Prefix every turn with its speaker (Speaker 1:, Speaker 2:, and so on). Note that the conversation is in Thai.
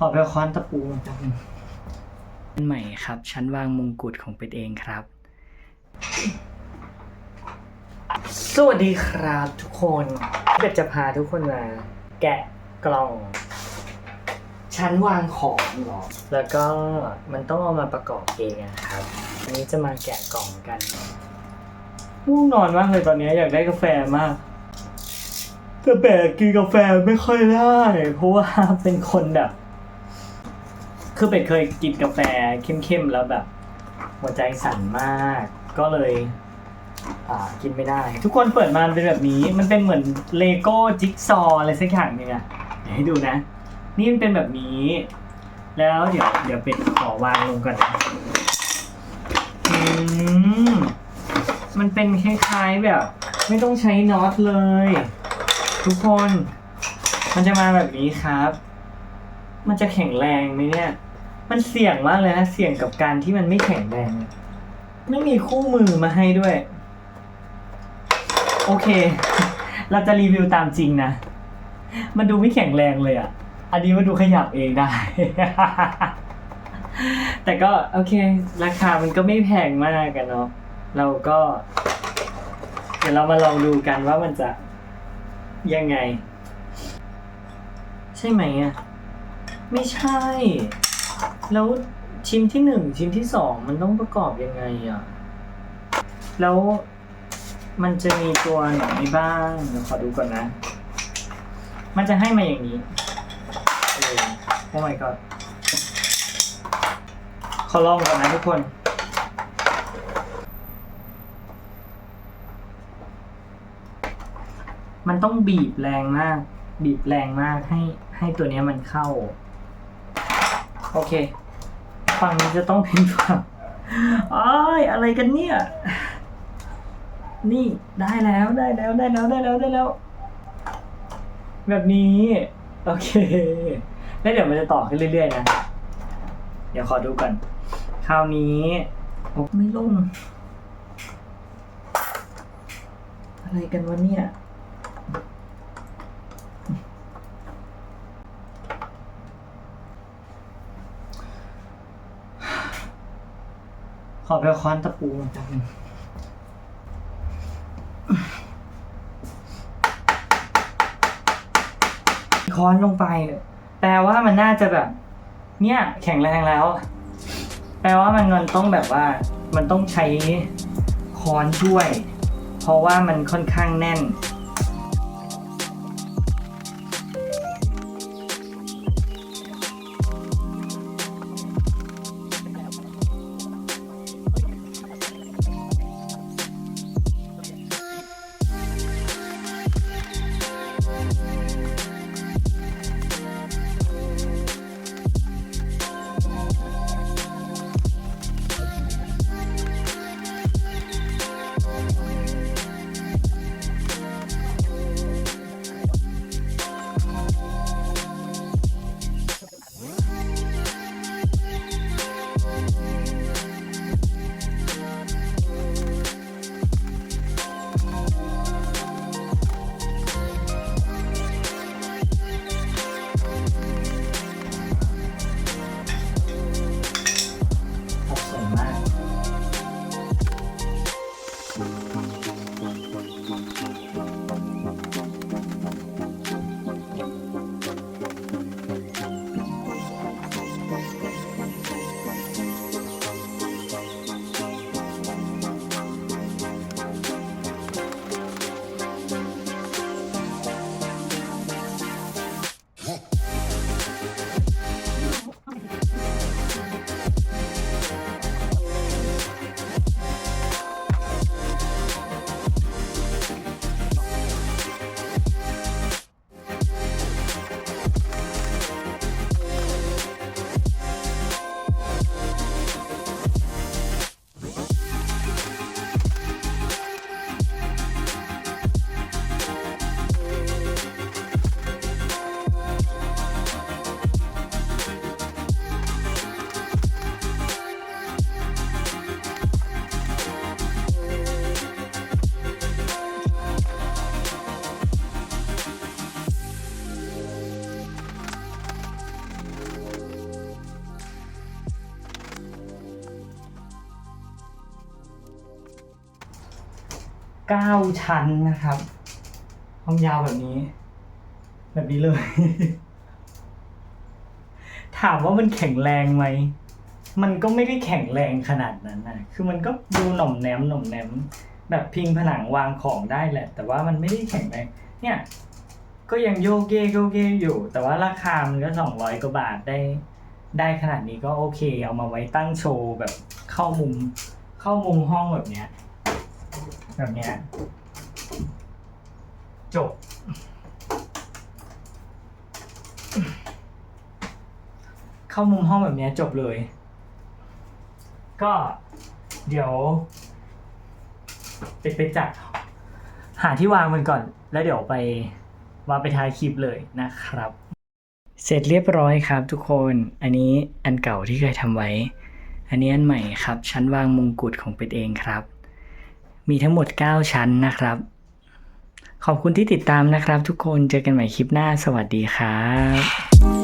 Speaker 1: ขอไปค้อนตะปูมาจังใหม่ครับ ชั้นวางมงกุฎของเป็ดเองครับ สวัสดีครับทุกคนเป็ดจะพาทุกคนมา แกะกล่อง ชั้นวางของเหรอ แล้วก็มันต้องเอามาประกอบเองอะครับวันนี้จะมาแกะกล่องกันง่วงนอนมากเลยตอนนี้อยากได้กาแฟมากแต่แปลกกินกาแฟไม่ค่อยได้ เพราะว่าเป็นคนแบบ คือเป็ดเคยกินกาแฟเข้มๆแล้วแบบ หัวใจสั่นมาก ก็เลย อ่ากินไม่ได้ ทุกคนเปิดมามันเป็นแบบนี้มันเป็นเหมือนเลโก้จิ๊กซออะไรสักอย่างหนึงอะเดี๋ยวให้ดูนะ นี่มันเป็นแบบนี้ แล้วเดี๋ยวเดี๋ยวเป็ดขอวางลงก่อนนะอืมมันเป็นคล้ายๆแบบ ไม่ต้องใช้น็อตเลย ทุกคน มันจะมาแบบนี้ครับ มันจะแข็งแรงไหมเนี่ย มันเสี่ยงมากเลยนะ เสี่ยงกับการที่มันไม่แข็งแรงไม่มีคู่มือมาให้ด้วย โอเค เราจะรีวิวตามจริงนะ มันดูไม่แข็งแรงเลยอะ อันนี้มันดูขยับเองได้ แต่ก็โอเค ราคามันก็ไม่แพงมากกันเนาะ เราก็ เดี๋ยวเรามาลองดูกันว่ามันจะยังไง ใช่ไหมอะ ไม่ใช่ แล้วชิ้นที่หนึ่งชิ้นที่สองมันต้องประกอบยังไงอะ แล้วมันจะมีตัวไหนบ้างเดี๋ยวขอดูก่อนนะ มันจะให้มาอย่างนี้เออโอ้ my god ขอลองก่อนนะทุกคน มันต้องบีบแรงมาก บีบแรงมากให้ให้ตัวนี้มันเข้า โอเค ฝั่งนี้จะต้องเป็นฝั่งอ้ายอะไรกันเนี่ย นี่ได้แล้วได้แล้วได้แล้วได้แล้วได้แล้ว แบบนี้ โอเค แล้วเดี๋ยวมันจะต่อขึ้นเรื่อยๆนะ เดี๋ยวขอดูก่อน คราวนี้โอ้ไม่ลง อะไรกันวะเนี่ย ขอไปค้อนตะปูมาจังค้อนลงไป แปลว่ามันน่าจะแบบ เนี่ย แข็งแรงแล้ว แปลว่ามันมันต้องแบบว่า มันต้องใช้ค้อนช่วย เพราะว่ามันค่อนข้างแน่น เก้าชั้นนะครับความยาวแบบนี้ แบบนี้เลย ถามว่ามันแข็งแรงไหม มันก็ไม่ได้แข็งแรงขนาดนั้นนะคือมันก็ดูหน่อมแนมหน่อมแนม แบบพิงผนังวางของได้แหละ แต่ว่ามันไม่ได้แข็งแรง เนี่ย ก็ยังโยกเยกโยกเยกอยู่ แต่ว่าราคามันก็สองร้อยกว่าบาทได้ ได้ขนาดนี้ก็โอเค เอามาไว้ตั้งโชว์แบบเข้ามุม เข้ามุมห้องแบบเนี้ย แบบเนี้ยจบ เข้ามุมห้องแบบเนี้ยจบเลย ก็เดี๋ยวไปไปจัดหาที่วางมันก่อน แล้วเดี๋ยวไปวางไปท้ายคลิปเลยนะครับ เสร็จเรียบร้อยครับทุกคนอันนี้อันเก่าที่เคยทำไว้ อันนี้อันใหม่ครับ ชั้นวางมงกุฎของเป็ดเองครับ มีทั้งหมด 9 ชั้นนะครับ ขอบคุณที่ติดตามนะครับทุกคนเจอกันใหม่คลิปหน้าสวัสดีครับ